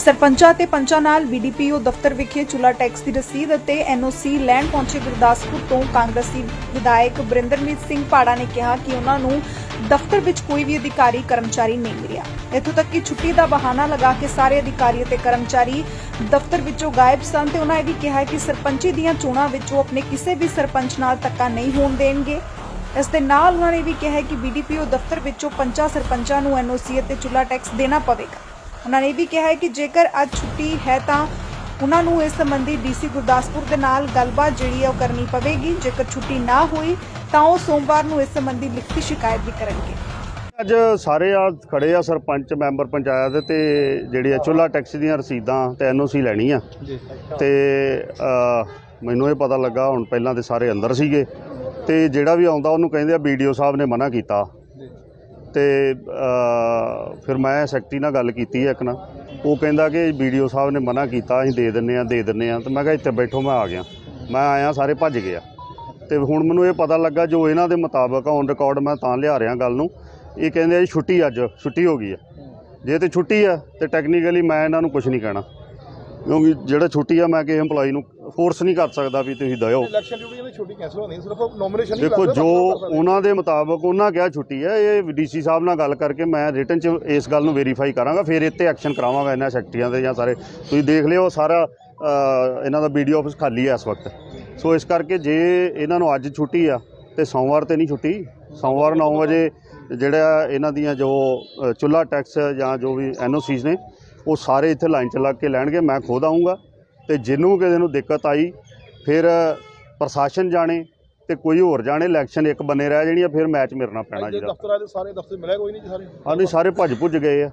ਸਰਪੰਚਾਂ ਤੇ ਪੰਚਾਂ ਨਾਲ ਬੀਡੀਪੀਓ ਦਫ਼ਤਰ ਵਿਖੇ ਚੁੱਲਾ ਟੈਕਸ ਦੀ ਰਸੀਦ ਅਤੇ ਐਨਓਸੀ ਲੈਣ ਪਹੁੰਚੇ ਗੁਰਦਾਸਪੁਰ ਤੋਂ ਕਾਂਗਰਸੀ ਵਿਧਾਇਕ ਬਰਿੰਦਰਮੀਤ ਸਿੰਘ ਪਾੜਾ ਨੇ ਕਿਹਾ ਕਿ ਉਹਨਾਂ ਨੂੰ ਦਫ਼ਤਰ ਵਿੱਚ ਕੋਈ ਵੀ ਅਧਿਕਾਰੀ, ਕਰਮਚਾਰੀ ਨਹੀਂ ਮਿਲਿਆ। ਇੱਥੋਂ ਤੱਕ ਕਿ ਛੁੱਟੀ ਦਾ ਬਹਾਨਾ ਲਗਾ ਕੇ ਸਾਰੇ ਅਧਿਕਾਰੀ ਅਤੇ ਕਰਮਚਾਰੀ ਦਫ਼ਤਰ ਵਿੱਚੋਂ ਗਾਇਬ ਸਨ ਤੇ ਉਹਨਾਂ ਇਹ ਵੀ ਕਿਹਾ ਕਿ ਸਰਪੰਚੀ ਦੀਆਂ ਚੋਣਾਂ ਵਿੱਚ ਉਹ ਆਪਣੇ ਕਿਸੇ ਵੀ ਸਰਪੰਚ ਨਾਲ ਧੱਕਾ ਨਹੀਂ ਹੋਣ ਦੇਣਗੇ। ਇਸ ਦੇ ਨਾਲ ਉਹਨਾਂ ਨੇ ਵੀ ਕਿਹਾ ਹੈ ਕਿ ਬੀਡੀਪੀਓ ਦਫ਼ਤਰ ਵਿੱਚੋਂ ਪੰਚਾਂ ਸਰਪੰਚਾਂ ਨੂੰ ਐਨਓਸੀ ਅਤੇ ਚੁੱਲਾ ਟੈਕਸ ਦੇਣਾ ਪਵੇਗਾ। ਉਹਨਾਂ ਨੇ ਇਹ ਵੀ ਕਿਹਾ ਹੈ ਕਿ ਜੇਕਰ ਅੱਜ ਛੁੱਟੀ ਹੈ ਤਾਂ ਉਹਨਾਂ ਨੂੰ ਇਸ ਸੰਬੰਧੀ ਡੀਸੀ ਗੁਰਦਾਸਪੁਰ ਦੇ ਨਾਲ ਗੱਲਬਾਤ ਜਿਹੜੀ ਹੈ ਉਹ ਕਰਨੀ ਪਵੇਗੀ। ਜੇਕਰ ਛੁੱਟੀ ਨਾ ਹੋਈ ਤਾਂ ਉਹ ਸੋਮਵਾਰ ਨੂੰ ਇਸ ਸੰਬੰਧੀ ਲਿਖਤੀ ਸ਼ਿਕਾਇਤ ਵੀ ਕਰਨਗੇ। ਅੱਜ ਸਾਰੇ ਆ ਖੜੇ ਆ ਸਰਪੰਚ ਮੈਂਬਰ ਪੰਚਾਇਤ ਤੇ ਜਿਹੜੀ ਆ ਚੁੱਲਾ ਟੈਕਸ ਦੀਆਂ ਰਸੀਦਾਂ ਤੇ ਐਨਓਸੀ ਲੈਣੀ ਆ ਤੇ ਮੈਨੂੰ ਇਹ ਪਤਾ ਲੱਗਾ ਹੁਣ ਪਹਿਲਾਂ ਤੇ ਸਾਰੇ ਅੰਦਰ ਸੀਗੇ। ਤੇ ਜਿਹੜਾ ਵੀ ਆਉਂਦਾ ਉਹਨੂੰ ਕਹਿੰਦੇ ਆ ਵੀਡੀਓ ਸਾਹਿਬ ਨੇ ਮਨਾ ਕੀਤਾ। ਤੇ ਫਿਰ ਮੈਂ ਸੈਕਟਰੀ ਨਾਲ ਗੱਲ ਕੀਤੀ ਹੈ ਇੱਕ ਨਾ ਉਹ ਕਹਿੰਦਾ ਕਿ ਵੀਡੀਓ ਸਾਹਿਬ ਨੇ ਮਨਾ ਕੀਤਾ, ਅਸੀਂ ਦੇ ਦਿੰਨੇ ਆ ਦੇ ਦਿੰਨੇ ਆ ਤੇ ਮੈਂ ਕਿਹਾ, ਇੱਥੇ ਬੈਠੋ, ਮੈਂ ਆ ਗਿਆ। ਮੈਂ ਆਇਆ, ਸਾਰੇ ਭੱਜ ਗਿਆ ਆ। ਤੇ ਹੁਣ ਮੈਨੂੰ ਇਹ ਪਤਾ ਲੱਗਾ, ਜੋ ਇਹਨਾਂ ਦੇ ਮੁਤਾਬਕ ਔਨ ਰਿਕਾਰਡ ਮੈਂ ਤਾਂ ਲਿਆ ਰਿਹਾ ਗੱਲ ਨੂੰ, ਇਹ ਕਹਿੰਦੇ ਆ ਜੀ, ਛੁੱਟੀ ਅੱਜ, ਛੁੱਟੀ ਹੋ ਗਈ ਆ। ਜੇ ਤੇ ਛੁੱਟੀ ਆ, ਤੇ ਟੈਕਨੀਕਲੀ ਮੈਂ ਇਹਨਾਂ ਨੂੰ ਕੁਝ ਨਹੀਂ ਕਹਿਣਾ। ਕਿਉਂਕਿ ਜਿਹੜਾ ਛੁੱਟੀ ਆ, ਮੈਂ ਕਿਸੇ EMPLOYE ਨੂੰ ਫੋਰਸ ਨਹੀਂ ਕਰ ਸਕਦਾ ਵੀ ਤੁਸੀਂ ਦਿਓ ਇਲੈਕਸ਼ਨ ਡਿਊਟੀ ਦੀ ਛੁੱਟੀ ਕੈਂਸਲ ਹੋਣੀ ਸਿਰਫ ਨੋਮੀਨੇਸ਼ਨ ਹੀ ਦੇਖੋ ਜੋ। ਉਹਨਾਂ ਦੇ ਮੁਤਾਬਕ ਉਹਨਾਂ ਕਿਹਾ ਛੁੱਟੀ ਹੈ ਇਹ ਡੀਸੀ ਸਾਹਿਬ ਨਾਲ ਗੱਲ ਕਰਕੇ ਮੈਂ ਰਿਟਨ ਚ ਇਸ ਗੱਲ ਨੂੰ ਵੈਰੀਫਾਈ ਕਰਾਂਗਾ ਫਿਰ ਇੱਥੇ ਐਕਸ਼ਨ ਕਰਾਵਾਂਗਾ ਇਹਨਾਂ ਸੈਕਟਰੀਆਂ ਦੇ ਜਾਂ ਸਾਰੇ। ਤੁਸੀਂ ਦੇਖ ਲਿਓ ਸਾਰਾ ਇਹਨਾਂ ਦਾ ਵੀਡੀਓ ਆਫਿਸ ਖਾਲੀ ਹੈ ਇਸ ਵਕਤ। ਸੋ ਇਸ ਕਰਕੇ ਜੇ ਇਹਨਾਂ ਨੂੰ ਅੱਜ ਛੁੱਟੀ ਆ ਤੇ ਸੋਮਵਾਰ ਤੇ ਨਹੀਂ ਛੁੱਟੀ ਸੋਮਵਾਰ 9 ਵਜੇ ਜਿਹੜਾ ਇਹਨਾਂ ਦੀਆਂ ਜੋ ਚੁੱਲਾ ਟੈਕਸ ਜਾਂ ਜੋ ਵੀ ਐਨਓਸੀਜ਼ ਨੇ ਉਹ ਸਾਰੇ ਇੱਥੇ ਲਾਈਨ ਚ ਲੱਗ ਕੇ ਲੈਣਗੇ ਮੈਂ ਖੁਦ ਆਊਂਗਾ। ਤੇ ਜਿਹਨੂੰ ਕਿਸੇ ਨੂੰ ਦਿੱਕਤ ਆਈ ਫਿਰ ਪ੍ਰਸ਼ਾਸਨ ਜਾਣੇ ਤੇ ਕੋਈ ਹੋਰ ਜਾਣੇ ਇਲੈਕਸ਼ਨ ਇੱਕ ਬੰਨੇ ਰਹਿ ਜਾਣੀ ਆ ਫਿਰ ਮੈਚ ਮਿਲਣਾ ਪੈਣਾ ਜਿਹੜਾ ਦਫ਼ਤਰਾਂ ਦੇ ਸਾਰੇ ਦਫ਼ਤਰ ਮਿਲਿਆ ਕੋਈ ਨਹੀਂ ਜੀ ਸਾਰੇ? ਆਹ ਨਹੀਂ ਸਾਰੇ ਭੱਜ ਭੁੱਜ ਗਏ ਆ।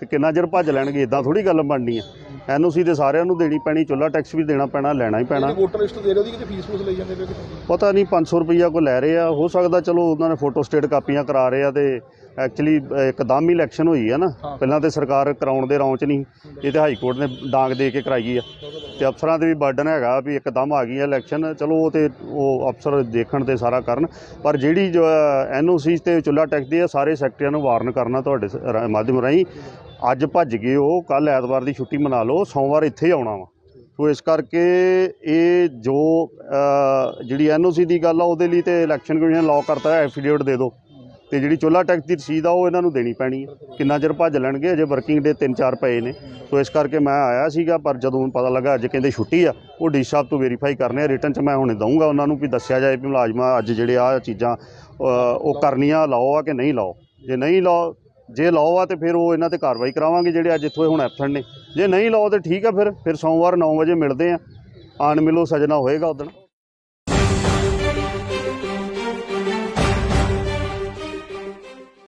ਤੇ ਕਿੰਨਾ ਚਿਰ ਭੱਜ ਲੈਣਗੇ ਇਦਾਂ ਥੋੜੀ ਗੱਲ ਬਣਨੀ ਆ। ਐਨਓਸੀ ਤੇ ਸਾਰਿਆਂ ਨੂੰ ਦੇਣੀ ਪੈਣੀ ਚੁੱਲਾ ਟੈਕਸ ਵੀ ਦੇਣਾ ਪੈਣਾ ਲੈਣਾ ਹੀ ਪੈਣਾ। ਵੋਟਰ ਲਿਸਟ ਦੇ ਰਹੇ ਉਹਦੀ ਕਿਤੇ ਫੀਸ ਫੂਸ ਲਈ ਜਾਂਦੇ ਪਏ ਕਿਤੇ? ਪਤਾ ਨਹੀਂ 500 ਰੁਪਈਆ ਕੋ ਲੈ ਰਹੇ ਆ। ਹੋ ਸਕਦਾ ਚਲੋ ਉਹਨਾਂ ਨੇ ਫੋਟੋ ਸਟੇਟ ਕਾਪੀਆਂ ਕਰਾ ਰਹੇ ਆ ਤੇ ਐਕਚੁਅਲੀ ਇੱਕਦਮ ਹੀ ਇਲੈਕਸ਼ਨ ਹੋਈ ਆ ਨਾ। ਹਾਂ। ਪਹਿਲਾਂ ਤੇ ਸਰਕਾਰ ਕਰਾਉਣ ਦੇ ਰੌਂਚ ਨਹੀਂ ਇਹ ਤੇ ਹਾਈ ਕੋਰਟ ਨੇ ਡਾਂਗ ਦੇ ਕੇ ਕਰਾਈ ਆ। ਤੇ ਅਫਸਰਾਂ ਤੇ ਵੀ ਬਰਡਨ ਹੈਗਾ ਵੀ ਇੱਕਦਮ ਆ ਗਈ ਹੈ ਇਲੈਕਸ਼ਨ ਚਲੋ ਉਹ ਤੇ ਉਹ ਅਫਸਰ ਦੇਖਣ ਤੇ ਸਾਰਾ ਕਰਨ। ਪਰ ਜਿਹੜੀ ਜੋ ਐਨਓਸੀ ਤੇ ਚੁੱਲਾ ਟੈਕਸ ਦੀ ਆ ਸਾਰੇ ਸੈਕਟਰੀਆਂ ਨੂੰ ਵਾਰਨ ਕਰਨਾ ਤੁਹਾਡੇ ਮਾਧਿਅਮ ਰਾਹੀਂ। ਅੱਜ ਭੱਜ ਗਏ ਉਹ ਕੱਲ ਐਤਵਾਰ ਦੀ ਛੁੱਟੀ ਮਨਾ ਲਓ ਸੋਮਵਾਰ ਇੱਥੇ ਹੀ ਆਉਣਾ ਵਾ। ਸੋ ਇਸ ਕਰਕੇ ਇਹ ਜੋ ਅ, ਜਿਹੜੀ ਐਨਓਸੀ ਦੀ ਗੱਲ ਆ ਉਹਦੇ ਲਈ ਤੇ ਇਲੈਕਸ਼ਨ ਕਮਿਸ਼ਨ ਲਾਅ ਕਰਤਾ ਐਫੀਡੇਵਿਟ ਦੇ ਦਿਓ ਤੇ ਜਿਹੜੀ ਚੁੱਲਾ ਟੈਕਸ ਦੀ ਰਸੀਦ ਆ ਉਹ ਇਹਨਾਂ ਨੂੰ ਦੇਣੀ ਪੈਣੀ ਹੈ ਕਿੰਨਾ ਚਿਰ ਭੱਜ ਲੈਣਗੇ ਅਜੇ ਵਰਕਿੰਗ ਡੇ 3-4 ਪਏ ਨੇ। ਸੋ ਇਸ ਕਰਕੇ ਮੈਂ ਆਇਆ ਸੀਗਾ ਪਰ ਜਦੋਂ ਪਤਾ ਲੱਗਾ ਅੱਜ ਕਹਿੰਦੇ ਛੁੱਟੀ ਆ ਉਹ ਡੀ ਸਾਹਿਬ ਤੋਂ ਵੈਰੀਫਾਈ ਕਰਨੇ ਆ। ਰਿਟਰਨ 'ਚ ਮੈਂ ਹੁਣੇ ਦਊਂਗਾ ਉਹਨਾਂ ਨੂੰ ਵੀ ਦੱਸਿਆ ਜਾਏ ਵੀ ਮੁਲਾਜ਼ਮਾਂ ਅੱਜ ਜਿਹੜੇ ਆ ਚੀਜ਼ਾਂ ਉਹ ਕਰਨੀਆਂ ਲਾਓ ਆ ਕਿ ਨਹੀਂ ਲਾਓ। ਜੇ ਨਹੀਂ ਲਾਓ ਜੇ ਲਾਓ ਆ ਤੇ ਫਿਰ ਉਹ ਇਹਨਾਂ ਤੇ ਕਾਰਵਾਈ ਕਰਾਵਾਂਗੇ ਜਿਹੜੇ ਅੱਜ ਇੱਥੋਂ ਹੁਣ ਐਬਸੈਂਟ ਨੇ। ਜੇ ਨਹੀਂ ਲਾਓ ਤੇ ਠੀਕ ਆ ਫਿਰ ਫਿਰ ਸੋਮਵਾਰ 9 ਵਜੇ ਮਿਲਦੇ ਆ। ਆਣ ਮਿਲੋ, ਸਜਣਾ ਹੋਏਗਾ ਉਦੋਂ